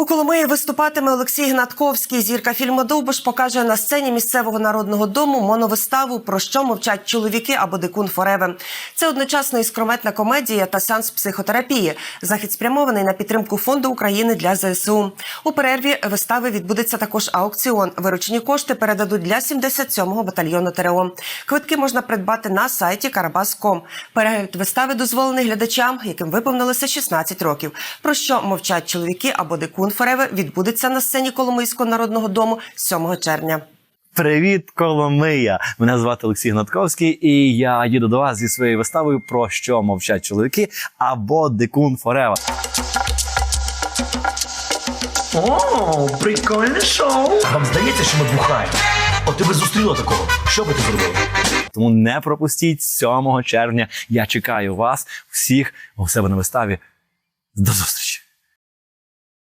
У Коломиї виступатиме Олексій Гнатковський. Зірка фільму Довбиш покаже на сцені місцевого народного дому моновиставу про що мовчать чоловіки або дикун Фореве. Це одночасно іскрометна комедія та сеанс психотерапії. Захід спрямований на підтримку фонду України для ЗСУ. У перерві вистави відбудеться також аукціон. Виручені кошти передадуть для 77-го батальйону ТРО. Квитки можна придбати на сайті Карабас.ком. Перегляд вистави дозволений глядачам, яким виповнилося 16 років. Про що мовчать чоловіки або дикун Фореве відбудеться на сцені Коломийського народного дому 7 червня. Привіт, Коломия! Мене звати Олексій Гнатковський, і я їду до вас зі своєю виставою про що мовчать чоловіки або Дикун Форева. О, прикольне шоу. Вам здається, що ми бухаємо? От ти би зустріла такого. Що би ти зробив? Тому не пропустіть 7 червня. Я чекаю вас всіх у себе на виставі. До зустрічі!